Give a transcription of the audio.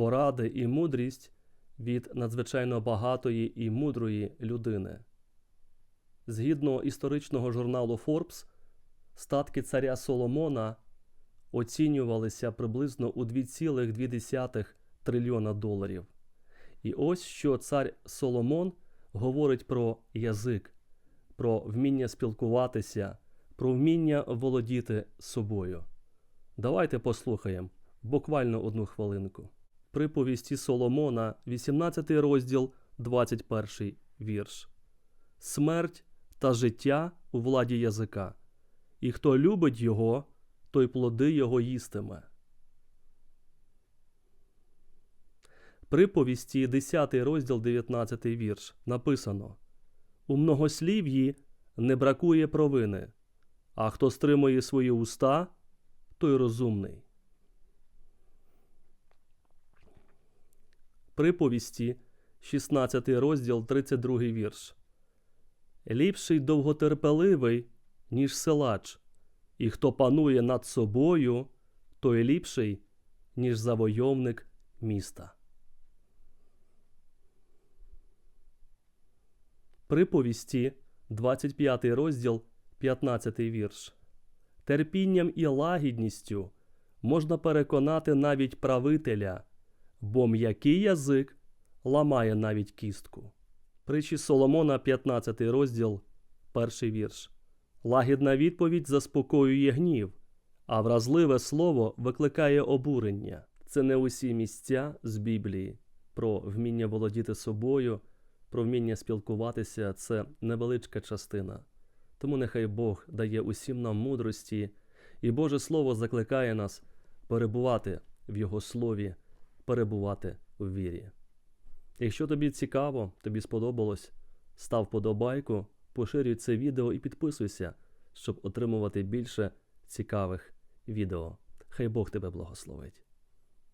поради і мудрість від надзвичайно багатої і мудрої людини. Згідно історичного журналу Forbes, статки царя Соломона оцінювалися приблизно у 2,2 трильйона доларів. І ось що цар Соломон говорить про язик, про вміння спілкуватися, про вміння володіти собою. Давайте послухаємо буквально одну хвилинку. Приповісті Соломона, 18 розділ, 21 вірш. Смерть та життя у владі язика, і хто любить його, той плоди його їстиме. Приповісті, 10 розділ, 19 вірш. Написано: У многослів'ї не бракує провини, а хто стримує свої уста, той розумний. Приповісті, 16 розділ, 32 вірш. Ліпший довготерпеливий, ніж силач, і хто панує над собою, той ліпший, ніж завойовник міста. Приповісті, 25 розділ, 15 вірш. Терпінням і лагідністю можна переконати навіть правителя, бо м'який язик ламає навіть кістку. Притчі Соломона, 15 розділ, перший вірш. Лагідна відповідь заспокоює гнів, а вразливе слово викликає обурення. Це не усі місця з Біблії про вміння володіти собою, про вміння спілкуватися це невеличка частина. Тому нехай Бог дає усім нам мудрості, і Боже Слово закликає нас перебувати в Його слові, перебувати в вірі. Якщо тобі цікаво, тобі сподобалось, став подобайку, поширюй це відео і підписуйся, щоб отримувати більше цікавих відео. Хай Бог тебе благословить.